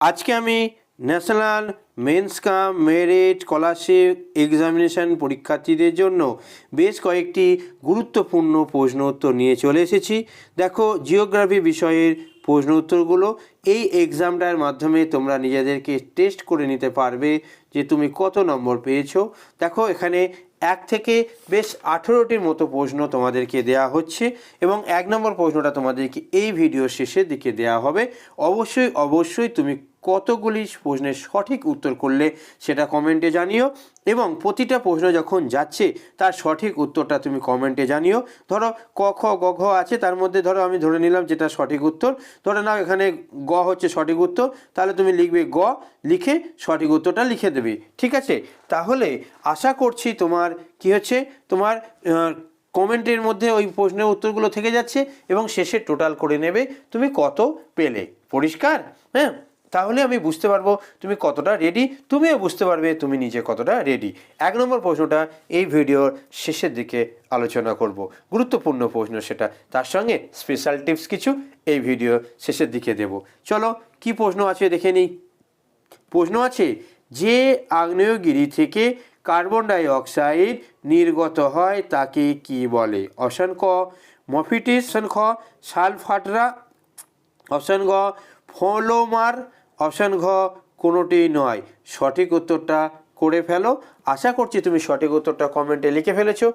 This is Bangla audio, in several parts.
আজকে আমি national means cum merit scholarship examination পরীক্ষার্থীদের জন্য বেশ কয়েকটি গুরুত্বপূর্ণ প্রশ্ন উত্তর নিয়ে চলে এসেছি। দেখো, জিওগ্রাফি বিষয়ের প্রশ্ন উত্তরগুলো এই এক্সামটার মাধ্যমে তোমরা নিজেদেরকে টেস্ট করে নিতে পারবে যে তুমি কত নম্বর পেয়েছ। দেখো, এখানে এক থেকে বেশ আঠেরোটির মতো প্রশ্ন তোমাদেরকে দেয়া হচ্ছে এবং এক নম্বর প্রশ্নটা তোমাদেরকে এই ভিডিও শেষের দিকে দেয়া হবে। অবশ্যই অবশ্যই তুমি কতগুলি প্রশ্নের সঠিক উত্তর করলে সেটা কমেন্টে জানিও। এবং প্রতিটা প্রশ্ন যখন যাচ্ছে, তার সঠিক উত্তরটা তুমি কমেন্টে জানিও। ধরো, ক, খ, গ, ঘ আছে, তার মধ্যে ধরো আমি ধরে নিলাম যেটা সঠিক উত্তর। ধরে নাও এখানে গ হচ্ছে সঠিক উত্তর, তাহলে তুমি লিখবে গ, লিখে সঠিক উত্তরটা লিখে দেবে। ঠিক আছে? তাহলে আশা করছি তোমার কি হচ্ছে? তোমার কমেন্টের মধ্যে ওই প্রশ্নের উত্তরগুলো থেকে যাচ্ছে এবং শেষে টোটাল করে নেবে। তুমি কত পেলে? পরিষ্কার? হ্যাঁ? তাহলে আমি বুঝতে পারব তুমি কতটা রেডি তুমিও বুঝতে পারবে তুমি নিজে কতটা রেডি এক নম্বর প্রশ্নটা এই ভিডিওর শেষের দিকে আলোচনা করব। গুরুত্বপূর্ণ প্রশ্ন সেটা। তার সঙ্গে স্পেশাল টিপস কিছু এই ভিডিও শেষের দিকে দেব। চলো, কি প্রশ্ন আছে দেখে নিই। প্রশ্ন আছে, যে আগ্নেয়গিরি থেকে কার্বন ডাই অক্সাইড নির্গত হয় তাকে কি বলে? অপশন ক, মফিটিস অপশন খ, সালফাটরা, অপশন গ, ফলোমার অপশন ঘ কোনোটি নয়। সঠিক উত্তরটা করে ফেলো। আশা করছি তুমি সঠিক উত্তরটা কমেন্টে লিখে ফেলেছো।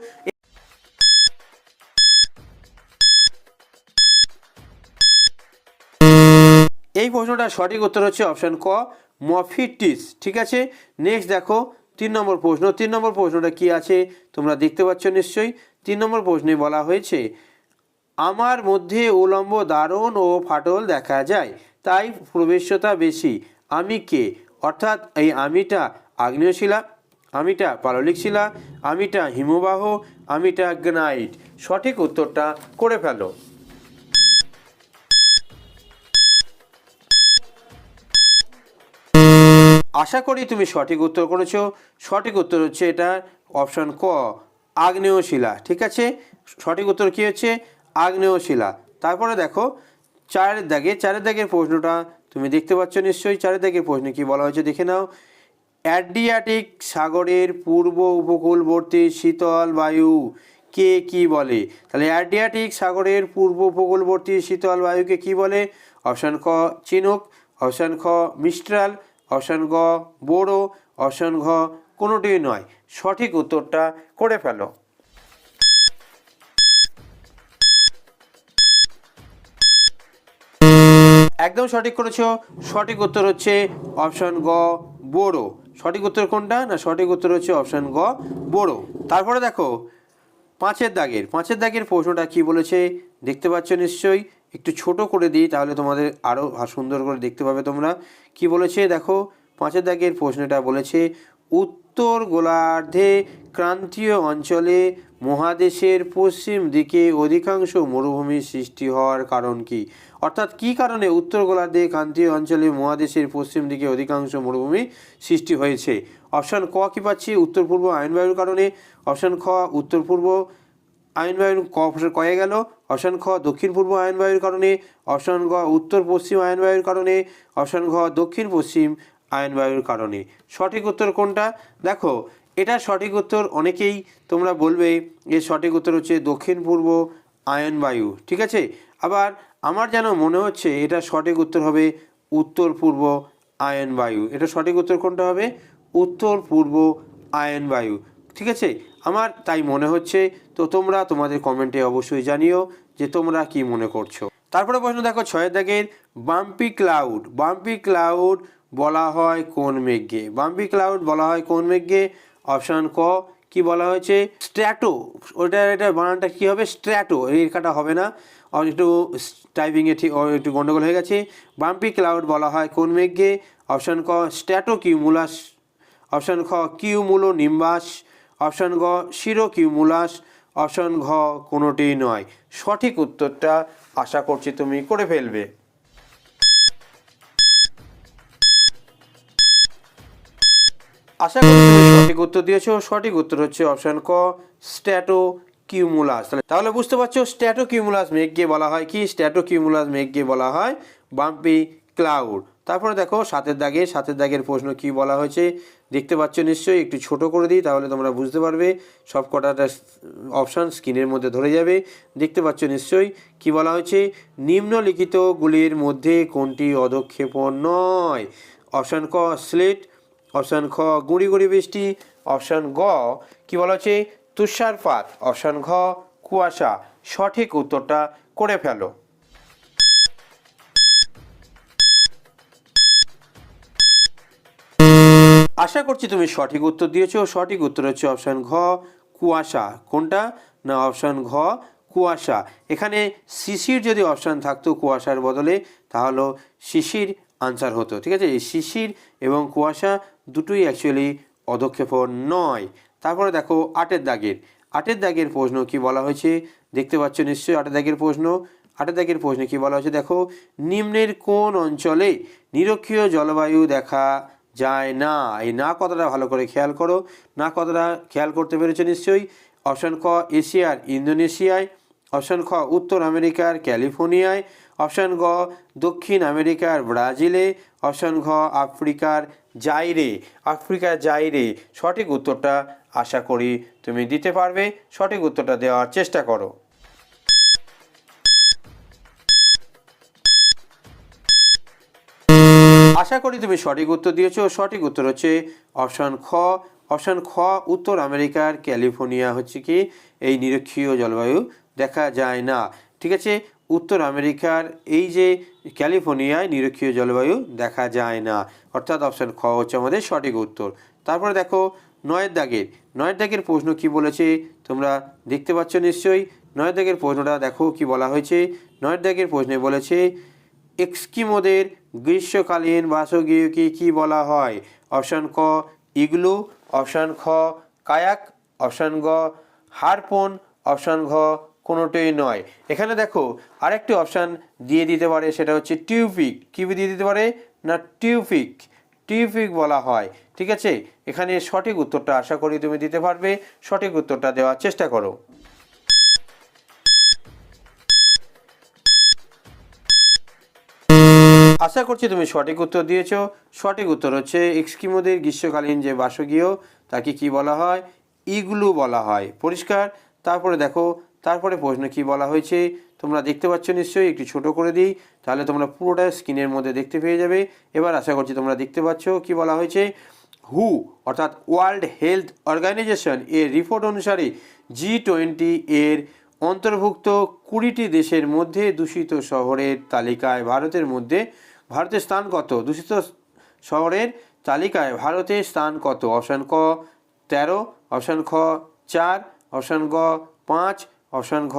এই প্রশ্নটার সঠিক উত্তর হচ্ছে অপশান ক, মফিটিস। ঠিক আছে? নেক্সট দেখো, তিন নম্বর প্রশ্ন। তিন নম্বর প্রশ্নটা কি আছে? তোমরা দেখতে পাচ্ছ নিশ্চয়ই। তিন নম্বর প্রশ্নে বলা হয়েছে, আমার মধ্যে উলম্ব দারুণ ও ফাটল দেখা যায়। তাই প্রবেশ্যতা বেশি। আমি কে? অর্থাৎ এই আমিটা আগ্নেয় শিলা আমিটা পাললিক শিলা, আমিটা হিমবাহ, আমিটা গ্রানাইট সঠিক উত্তরটা করে ফেলো। আশা করি তুমি সঠিক উত্তর করেছ। সঠিক উত্তর হচ্ছে এটা অপশন ক আগ্নেয় শিলা ঠিক আছে? সঠিক উত্তর কি হচ্ছে? আগ্নেয় শিলা তারপরে দেখো চারের দাগে চারের দাগের প্রশ্নটা তুমি দেখতে পাচ্ছ নিশ্চয়ই চারের দাগের প্রশ্নে কি বলা হয়েছে দেখে নাও। অ্যাড্রিয়াটিক সাগরের পূর্ব উপকূলবর্তী শীতল বায়ু কে কি বলে? তাহলে অ্যাড্রিয়াটিক সাগরের পূর্ব উপকূলবর্তী শীতল বায়ুকে কি বলে? অপশন ক, চিনুক, অপশন খ মিস্ট্রাল অপশন গ, বোরো, অপশন ঘ কোনোটি নয়। সঠিক উত্তরটা করে ফেলো। একদম সঠিক করেছ। সঠিক উত্তর হচ্ছে অপশন গ, বোরো। সঠিক উত্তর কোনটা না সঠিক উত্তর হচ্ছে অপশন গ, বোরো? তারপরে দেখো, পাঁচের দাগের। পাঁচের দাগের প্রশ্নটা কি বলেছে? দেখতে পাচ্ছ নিশ্চয়ই। একটু ছোট করে দিই, তাহলে তোমাদের আরও সুন্দর করে দেখতে পাবে তোমরা। কি বলেছে? দেখো, পাঁচের দাগের প্রশ্নটা বলেছে, উত্তর গোলার্ধে ক্রান্তীয় অঞ্চলে মহাদেশের পশ্চিম দিকে অধিকাংশ মরুভূমির সৃষ্টি হওয়ার কারণ কি? অর্থাৎ কি কারণে উত্তর গোলার্ধে ক্রান্তীয় অঞ্চলে মহাদেশের পশ্চিম দিকে অধিকাংশ মরুভূমি সৃষ্টি হয়েছে? অপশান ক কি পাচ্ছি? উত্তর পূর্ব আইনবায়ুর কারণে। অপশান খ, উত্তর পূর্ব আইন বায়ুর ক কয়ে গেল। অপশান খ, দক্ষিণ পূর্ব আইন বায়ুর কারণে। অপশান গ, উত্তর পশ্চিম আইন বায়ুর কারণে। অপশান ঘ, দক্ষিণ পশ্চিম আইন বায়ুর কারণে। সঠিক উত্তর কোনটা? দেখো, এটা সঠিক উত্তর অনেকেই তোমরা বলবে, এর সঠিক উত্তর হচ্ছে দক্ষিণ পূর্ব আয়ন বায়ু ঠিক আছে? আবার আমার যেন মনে হচ্ছে এটা সঠিক উত্তর হবে উত্তর পূর্ব আয়ন বায়ু। এটা সঠিক উত্তর কোনটা হবে? উত্তর পূর্ব আয়ন বায়ু। ঠিক আছে? আমার তাই মনে হচ্ছে। তো তোমরা তোমাদের কমেন্টে অবশ্যই জানিও যে তোমরা কি মনে করছ। তারপরে প্রশ্ন দেখো ছয়ের দাগের বাম্পি ক্লাউড। বাম্পি ক্লাউড বলা হয় কোন মেঘকে বাম্পি ক্লাউড বলা হয় কোন মেঘকে অপশান ক, কি বলা হয়েছে? স্ট্র্যাটো। ওটা এটা বানানটা কী হবে? স্ট্র্যাটো। এই রেখাটা হবে না। একটু টাইপিংয়ে ঠিক একটু গন্ডগোল হয়ে গেছে। বাম্পি ক্লাউড বলা হয় কোন মেঘকে অপশান ক স্ট্র্যাটো কিউমুলাস অপশান খ কিউমুলো নিম্বাস অপশান গ শিরো কিউমুলাস অপশান ঘ কোনোটি নয়। সঠিক উত্তরটা আশা করছি তুমি করে ফেলবে। আশা করি তুমি সঠিক উত্তর দিয়েছ। সঠিক উত্তর হচ্ছে অপশন ক স্ট্যাটো কিউমুলাস তাহলে তাহলে বুঝতে পারছ স্ট্যাটো কিউমুলাস মেঘকে বলা হয় কি? স্ট্যাটো কিউমুলাস মেঘকে বলা হয় বাম্পি ক্লাউড তারপরে দেখো, সাতের দাগে, সাতের দাগের প্রশ্ন কি বলা হয়েছে? দেখতে পাচ্ছ নিশ্চয়ই, একটু ছোট করে দিই, তাহলে তোমরা বুঝতে পারবে। সব কটাটা অপশান স্ক্রিনের মধ্যে ধরে যাবে। দেখতে পাচ্ছ নিশ্চয়ই কি বলা হয়েছে? নিম্নলিখিতগুলির মধ্যে কোনটি অধক্ষেপণ নয়? অপশান ক স্লেট অপশান খ, গুঁড়ি গুঁড়ি বৃষ্টি। অপশান গ, কি বলা হচ্ছে তুষারপাত অপশান ঘ, কুয়াশা, সঠিক উত্তরটা করে ফেলো। আশা করছি তুমি সঠিক উত্তর দিয়েছ। সঠিক উত্তর হচ্ছে অপশান ঘ, কুয়াশা। কোনটা? না, অপশান ঘ, কুয়াশা। এখানে শিশির যদি অপশান থাকতো কুয়াশার বদলে, তাহলে শিশির আনসার হতো, ঠিক আছে? এই শিশির এবং কুয়াশা দুটোই অ্যাকচুয়ালি অধক্ষেপণ নয়। তারপরে দেখো আটের দাগের। আটের দাগের প্রশ্ন কি বলা হয়েছে? দেখতে পাচ্ছ নিশ্চয়ই আটের দাগের প্রশ্ন। আটের দাগের প্রশ্নে কি বলা হয়েছে? দেখো, নিম্নের কোন অঞ্চলে নিরক্ষীয় জলবায়ু দেখা যায় না? এই না কথাটা ভালো করে খেয়াল করো। না কথাটা খেয়াল করতে পেরেছ নিশ্চয়ই? অপশান ক, এশিয়ার ইন্দোনেশিয়ায়। অপশান খ, উত্তর আমেরিকার ক্যালিফোর্নিয়ায়। অপশান গ, দক্ষিণ আমেরিকার ব্রাজিলে। অপশান ঘ, আফ্রিকার জাইরে। আফ্রিকার জাইরে, সঠিক উত্তরটা আশা করি তুমি দিতে পারবে। সঠিক উত্তরটা দেওয়ার চেষ্টা করো। আশা করি তুমি সঠিক উত্তর দিয়েছ। সঠিক উত্তর হচ্ছে অপশান খ। অপশান খ, উত্তর আমেরিকার ক্যালিফোর্নিয়া হচ্ছে কি? এই নিরক্ষীয় জলবায়ু দেখা যায় না। ঠিক আছে? উত্তর আমেরিকার এই যে ক্যালিফোর্নিয়ায় নিরক্ষীয় জলবায়ু দেখা যায় না। অর্থাৎ অপশান খ হচ্ছে আমাদের সঠিক উত্তর। তারপরে দেখো, নয়ের দাগের। নয়ের দাগের প্রশ্ন কি বলেছে তোমরা দেখতে পাচ্ছ নিশ্চয়ই। নয়ের দাগের প্রশ্নটা দেখো কি বলা হয়েছে। নয়ের দাগের প্রশ্নে বলেছে, এক্সকিমোদের গ্রীষ্মকালীন বাসগৃহকে কি বলা হয়? অপশান ক, ইগলু অপশান খ, কায়াক অপশান গ, হারপন অপশান ঘ কোনোটাই নয়। এখানে দেখো আরেকটি অপশান দিয়ে দিতে পারে, সেটা হচ্ছে টিউপিক কী দিয়ে দিতে পারে? না টিউপিক টিউপিক বলা হয়। ঠিক আছে? এখানে সঠিক উত্তরটা আশা করি তুমি দিতে পারবে। সঠিক উত্তরটা দেওয়ার চেষ্টা করো। আশা করছি তুমি সঠিক উত্তর দিয়েছ। সঠিক উত্তর হচ্ছে এক্সকিমোদের গ্রীষ্মকালীন যে বাসগীয় তাকে কি বলা হয়? ইগলু বলা হয়। পরিষ্কার? তারপরে দেখো তারপরে প্রশ্ন, কি বলা হয়েছে? তোমরা দেখতে পাচ্ছ নিশ্চয়ই, একটু ছোট করে দিই, তাহলে তোমরা পুরোটা স্ক্রিনের মধ্যে দেখতে পেয়ে যাবে। এবার আশা করছি তোমরা দেখতে পাচ্ছ, কি বলা হয়েছে? হু অর্থাৎ ওয়ার্ল্ড হেলথ অর্গানাইজেশন এর রিপোর্ট অনুসারে জি টোয়েন্টি এর অন্তর্ভুক্ত কুড়িটি দেশের মধ্যে দূষিত শহরের তালিকায় ভারতের মধ্যে, ভারতের স্থান কত? দূষিত শহরের তালিকায় ভারতের স্থান কত? অপশান ক তেরো, অপশান খ চার, অপশান গ পাঁচ অপশান ঘ,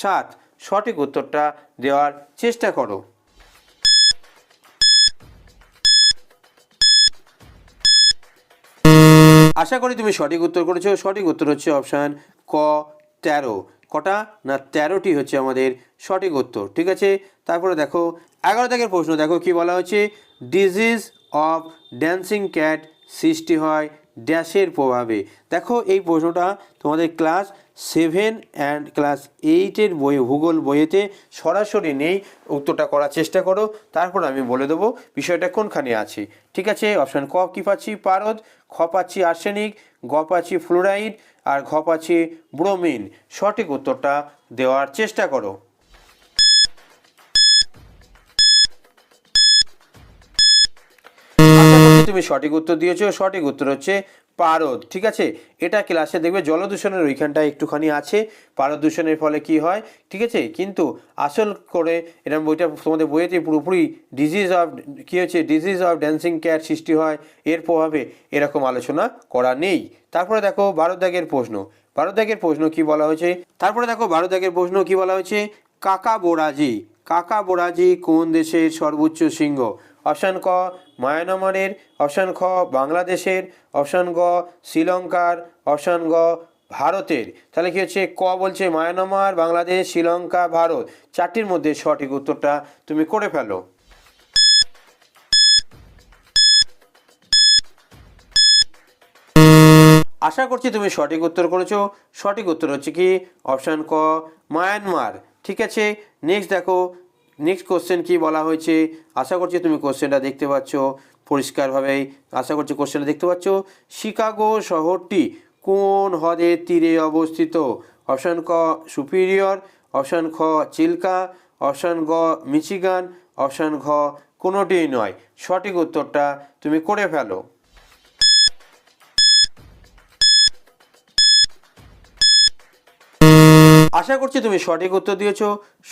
সাত। সঠিক উত্তরটা দেওয়ার চেষ্টা করো। আশা করি তুমি সঠিক উত্তর করেছ। সঠিক উত্তর হচ্ছে অপশান ক, তেরো। কটা না তেরোটি হচ্ছে আমাদের সঠিক উত্তর, ঠিক আছে? তারপরে দেখো, এগারো দাগের প্রশ্ন। দেখো কি বলা হচ্ছে? ডিজিজ অফ ড্যান্সিং ক্যাট সৃষ্টি হয় ড্যাশের প্রভাবে। দেখো, এই প্রশ্নটা তোমাদের ক্লাস সেভেন অ্যান্ড ক্লাস এইটের বই ভূগোল বইয়েতে সরাসরি নেই। উত্তরটা করার চেষ্টা করো, তারপর আমি বলে দেবো বিষয়টা কোনখানে আছে। ঠিক আছে? অপশান ক, কী পাচ্ছি? পারদ, খ পাচ্ছি আর্সেনিক, গ পাচ্ছি ফ্লোরাইড, আর ঘ পাচ্ছি ব্রোমিন। সঠিক উত্তরটা দেওয়ার চেষ্টা করো। তুমি সঠিক উত্তর দিয়েছ। সঠিক উত্তর হচ্ছে পারদ, ঠিক আছে? এটা ক্লাসে দেখবে জলদূষণের ওইখানটা একটুখানি আছে। পারদ দূষণের ফলে কি হয়, ঠিক আছে? কিন্তু আসল করে এরকম বইটা তোমাদের বইয়েতে পুরোপুরি ডিজিজ অফ কী হচ্ছে? ডিজিজ অফ ড্যান্সিং ক্যাট সৃষ্টি হয়। এর প্রভাবে এরকম আলোচনা করা নেই। তারপরে দেখো দাগের প্রশ্ন। দাগের প্রশ্ন কি বলা হয়েছে? তারপরে দেখো দাগের প্রশ্ন কি বলা হয়েছে? কাকা বোরাজি কাকা বোরাজি কোন দেশের সর্বোচ্চ সিংহ অপশান ক, মায়ানমারের, অপশান খ, বাংলাদেশের, অপশান গ, শ্রীলঙ্কার, অপশান গ, ভারতের। তাহলে কি হচ্ছে? ক বলছে মায়ানমার, বাংলাদেশ, শ্রীলঙ্কা, ভারত। চারটির মধ্যে সঠিক উত্তরটা তুমি করে ফেলো। আশা করছি তুমি সঠিক উত্তর করেছ। সঠিক উত্তর হচ্ছে কি? অপশান ক, মায়ানমার। ঠিক আছে? নেক্সট দেখো নেক্সট কোশ্চেন কি বলা হয়েছে? আশা করছি তুমি কোশ্চেনটা দেখতে পাচ্ছ পরিষ্কারভাবেই আশা করছি কোশ্চেনটা দেখতে পাচ্ছ। শিকাগো শহরটি কোন হ্রদের তীরে অবস্থিত? অপশান ক, সুপিরিয়র। অপশান খ, চিল্কা। অপশান গ, মিচিগান। অপশান ঘ, কোনোটিই নয়। সঠিক উত্তরটা তুমি করে ফেলো। আশা করছি তুমি সঠিক উত্তর দিয়েছ।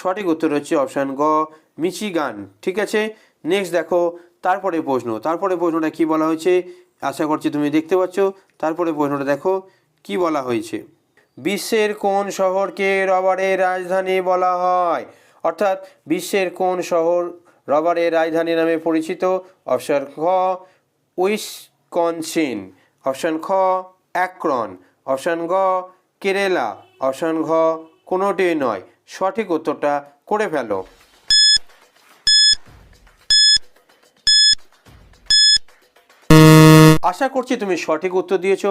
সঠিক উত্তর হচ্ছে অপশান গ মিচিগান ঠিক আছে? নেক্সট দেখো, তারপরে প্রশ্ন। তারপরে প্রশ্নটা কি বলা হয়েছে? আশা করছি তুমি দেখতে পাচ্ছ। তারপরে প্রশ্নটা দেখো, কি বলা হয়েছে? বিশ্বের কোন শহরকে রবারের রাজধানী বলা হয়? অর্থাৎ, বিশ্বের কোন শহর রবারের রাজধানী নামে পরিচিত? অপশান খ, উইসকনসিন। অপশান খ, অ্যাক্রন। অপশান গ, কেরালা। অপশান ঘ কোনোটি নয়। সঠিক উত্তরটা করে ফেলো। আশা করছি তুমি সঠিক উত্তর দিয়েছ।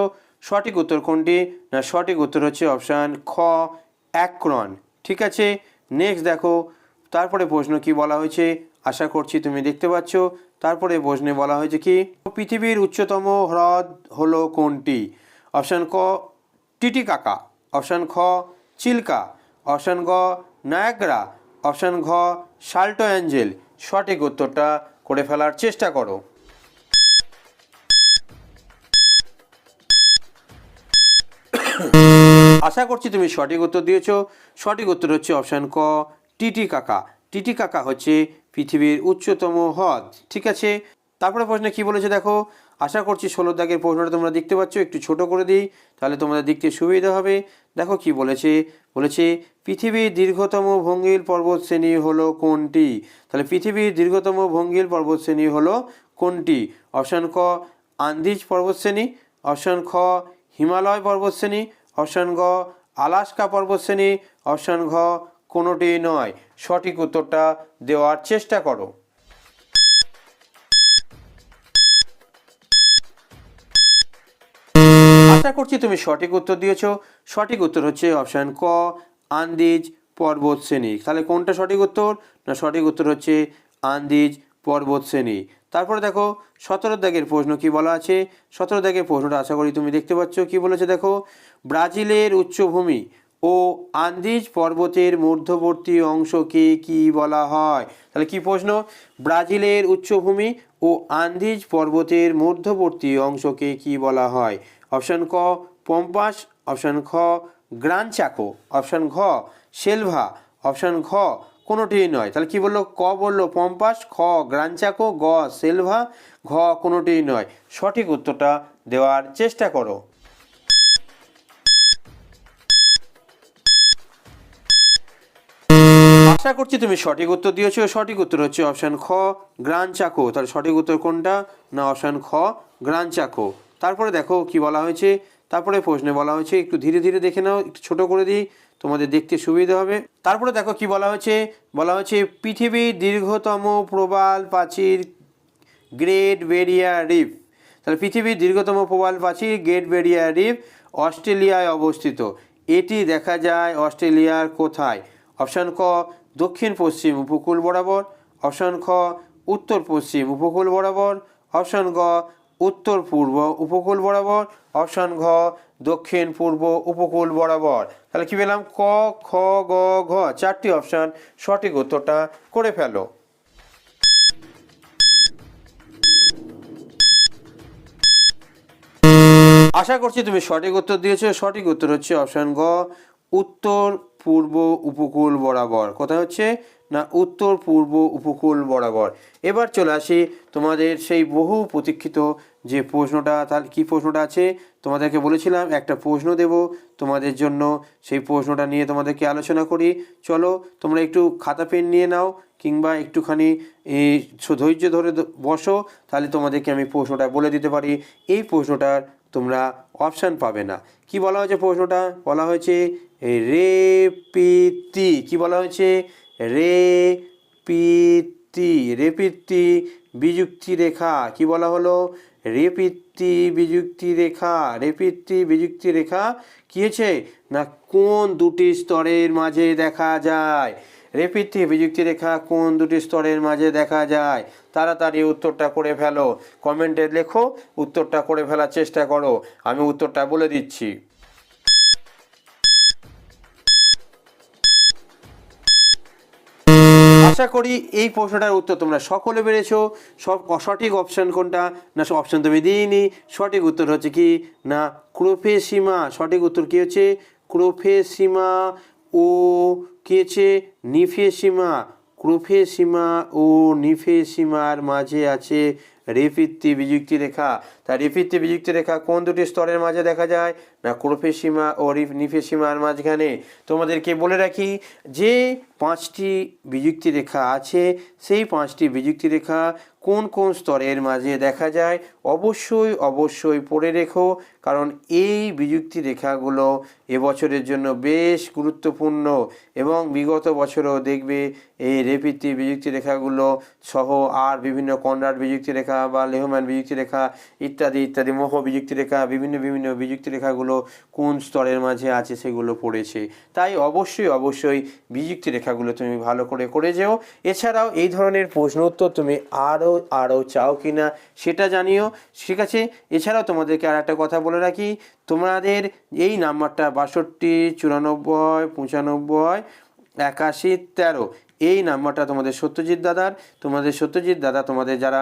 সঠিক উত্তর কোনটি? না, সঠিক উত্তর হচ্ছে অপশান খ, অ্যাক্রন। ঠিক আছে? নেক্সট দেখো। তারপরে প্রশ্ন কি বলা হয়েছে? আশা করছি তুমি দেখতে পাচ্ছ। তারপরে প্রশ্নে বলা হয়েছে কি? পৃথিবীর উচ্চতম হ্রদ হলো কোনটি? অপশান ক টিটিকাকা অপশান খ চিল্কা, অপশান গ, নায়াগ্রা, অপশান ঘ, সাল্টো অ্যাঞ্জেল। সঠিক উত্তরটা করে ফেলার চেষ্টা করো। আশা করছি তুমি সঠিক উত্তর দিয়েছ। সঠিক উত্তর হচ্ছে অপশান ক, টিটি কাকা। টিটি কাকা হচ্ছে পৃথিবীর উচ্চতম হ্রদ। ঠিক আছে? তারপরে প্রশ্নে কি বলেছে দেখো? আশা করছি ষোলো দাগের প্রশ্নটা তোমরা দেখতে পাচ্ছ, একটু ছোট করে দিই, তাহলে তোমাদের দেখতে সুবিধা হবে। দেখো কি বলেছে বলেছে, পৃথিবীর দীর্ঘতম ভঙ্গিল পর্বত শ্রেণি হলো কোনটি? তাহলে পৃথিবীর দীর্ঘতম ভঙ্গিল পর্বত শ্রেণি হলো কোনটি? অপশান ক, আন্দিজ পর্বতশ্রেণী, অপশান খ, হিমালয় পর্বতশ্রেণী, অপশান গ, আলাস্কা পর্বতশ্রেণী, অপশান ঘ, কোনোটি নয়। সঠিক উত্তরটা দেওয়ার চেষ্টা করো। আশা করছি, তুমি সঠিক উত্তর দিয়েছ। সঠিক উত্তর হচ্ছে অপশান ক, আন্দিজ পর্বত শ্রেণি। তাহলে কোনটা সঠিক উত্তর? না, সঠিক উত্তর হচ্ছে আন্দিজ পর্বত শ্রেণি। তারপরে দেখো, সতেরো দাগের প্রশ্ন কি বলা আছে? সতেরো দাগের প্রশ্নটা আশা করি তুমি দেখতে পাচ্ছ। কি বলেছে দেখো? ব্রাজিলের উচ্চভূমি ও আন্দিজ পর্বতের মধ্যবর্তী অংশকে কি বলা হয়? তাহলে কি প্রশ্ন? ব্রাজিলের উচ্চভূমি ও আন্দিজ পর্বতের মধ্যবর্তী অংশকে কি বলা হয়? অপশান ক, পম্পাস, অপশান খ, গ্রান চাকো, অপশান ঘ সেলভা অপশান ঘ, কোনোটিই নয়। তাহলে কি বলল? ক বলল? পম্পাস, খ গ্রানচাকো গ সেলভা ঘ, কোনোটিই নয়। সঠিক উত্তরটা দেওয়ার চেষ্টা করো। আশা করছি তুমি সঠিক উত্তর দিয়েছ। সঠিক উত্তর হচ্ছে অপশান খ, গ্রান চাকো। তাহলে সঠিক উত্তর কোনটা? না, অপশান খ, গ্রান চাকো। তারপরে দেখো কি বলা হয়েছে, তারপরে প্রশ্নে বলা হয়েছে, একটু ধীরে ধীরে দেখে নাও, একটু ছোটো করে দিই, তোমাদের দেখতে সুবিধা হবে। তারপরে দেখো কি বলা হয়েছে বলা হয়েছে, পৃথিবীর দীর্ঘতম প্রবাল প্রাচীর গ্রেট বেরিয়া রিফ। তাহলে পৃথিবীর দীর্ঘতম প্রবাল প্রাচীর গ্রেট বেরিয়া রিফ অস্ট্রেলিয়ায় অবস্থিত। এটি দেখা যায় অস্ট্রেলিয়ার কোথায়? অপশান ক, দক্ষিণ পশ্চিম উপকূল বরাবর। অপশান খ, উত্তর পশ্চিম উপকূল বরাবর। অপশান গ উত্তর পূর্ব উপকূল বরাবর, অপশান ঘ, দক্ষিণ পূর্ব উপকূল বরাবর। তাহলে কি পেলাম? ক, খ, গ, ঘ, চারটি অপশান সঠিক উত্তরটা করে ফেলো। আশা করছি তুমি সঠিক উত্তর দিয়েছ। সঠিক উত্তর হচ্ছে অপশান গ উত্তর পূর্ব উপকূল বরাবর। কোথায় হচ্ছে? না উত্তর, পূর্ব, উপকূল বরাবর। এবার চলে আসি তোমাদের সেই বহু প্রতীক্ষিত যে প্রশ্নটা তার কী প্রশ্নটা আছে? তোমাদেরকে বলেছিলাম একটা প্রশ্ন দেব, তোমাদের জন্য সেই প্রশ্নটা নিয়ে তোমাদেরকে আলোচনা করি। চলো তোমরা একটু খাতা পেন নিয়ে নাও, কিংবা একটুখানি ধৈর্য ধরে বসো, তাহলে তোমাদেরকে আমি প্রশ্নটা বলে দিতে পারি। এই প্রশ্নটার তোমরা অপশান পাবে না। কি বলা হয়েছে প্রশ্নটা? বলা হয়েছে রেপিতি। কি বলা হয়েছে? রেপিতি রেপিতি বিযুক্তি রেখা, কি বলা হলো? রেপিতি বিযুক্তি রেখা রেপিতি বিযুক্তি রেখা কি হয়েছে? না কোন দুটি স্তরের মাঝে দেখা যায়? থেকে বিযুক্তি রেখা কোন দুটি স্তরের মাঝে দেখা যায়? তাড়াতাড়ি উত্তরটা করে ফেলো। কমেন্টে লেখো, উত্তরটা করে ফেলার চেষ্টা করো। আমি উত্তরটা বলে দিচ্ছি। আশা করি এই প্রশ্নটার উত্তর তোমরা সকলে পেরেছ। সব সঠিক অপশান কোনটা? না অপশান তুমি দিইনি। সঠিক উত্তর হচ্ছে কি? না ক্রোফেসিমা সঠিক উত্তর কী হচ্ছে? ক্রোফেসিমা ও কি হচ্ছে? নিফেসিমা ক্রোফেসিমা ও নিফেসিমার মাঝে আছে রেফিত্তি বিযুক্তি রেখা। তা রেফিত্তি বিযুক্তি রেখা কোন দুটি স্তরের মাঝে দেখা যায়? না ক্রোফেসিমা ও নিফেসিমার মাঝখানে। তোমাদেরকে বলে রাখি যে পাঁচটি বিযুক্তি রেখা আছে। সেই পাঁচটি বিযুক্তি রেখা কোন কোন স্তরের মাঝে দেখা যায়? অবশ্যই অবশ্যই পড়ে রেখো, কারণ এই বিযুক্তি রেখাগুলো এবছরের জন্য বেশ গুরুত্বপূর্ণ এবং বিগত বছরও দেখবে এই রেপিতি বিযুক্তি রেখাগুলো সহ আর বিভিন্ন কন্ডার বিযুক্তি রেখা বা লেহম্যান বিযুক্তি রেখা ইত্যাদি ইত্যাদি মোহ বিযুক্তি রেখা, বিভিন্ন বিভিন্ন বিযুক্তি রেখাগুলো কোন স্তরের মাঝে আছে সেগুলো পড়েছে। তাই অবশ্যই অবশ্যই বিযুক্তি রেখাগুলো তুমি ভালো করে করে যেও। এছাড়াও এই ধরনের প্রশ্ন উত্তর তুমি আরও আরও চাও কি না সেটা জানিও। ঠিক আছে? এছাড়াও তোমাদেরকে আর একটা কথা বলে রাখি। তোমাদের এই নাম্বারটা বাষট্টি, চুরানব্বই, পঁচানব্বই, একাশি, তেরো, এই নাম্বারটা তোমাদের সত্যজিৎ দাদার। তোমাদের সত্যজিৎ দাদা তোমাদের যারা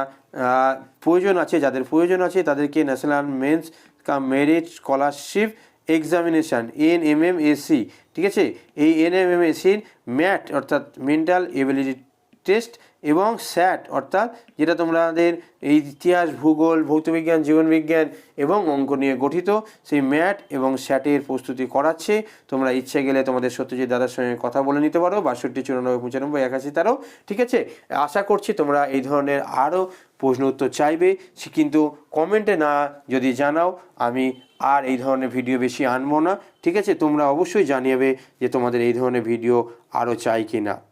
প্রয়োজন আছে, যাদের প্রয়োজন আছে তাদেরকে national means cum, merit scholarship examination N M M S ঠিক আছে? এই এন এম এম এসির ম্যাট অর্থাৎ মেন্টাল এবিলিটি টেস্ট এবং স্যাট অর্থাৎ যেটা তোমাদের এই ইতিহাস, ভূগোল ভৌতবিজ্ঞান জীবনবিজ্ঞান এবং অঙ্ক নিয়ে গঠিত, সেই ম্যাট এবং স্যাটের প্রস্তুতি করাচ্ছে। তোমরা ইচ্ছে গেলে তোমাদের সত্যজিৎ দাদার সঙ্গে কথা বলে নিতে পারো। বাষট্টি, চুরানব্বই, পঁচানব্বই, একাশি, তেরো, ঠিক আছে? আশা করছি তোমরা এই ধরনের আরও প্রশ্ন উত্তর চাইবে। কিন্তু কমেন্টে না যদি জানাও, আমি আর এই ধরনের ভিডিও বেশি আনব না। ঠিক আছে? তোমরা অবশ্যই জানিয়েবে যে তোমাদের এই ধরনের ভিডিও আরও চাই কি না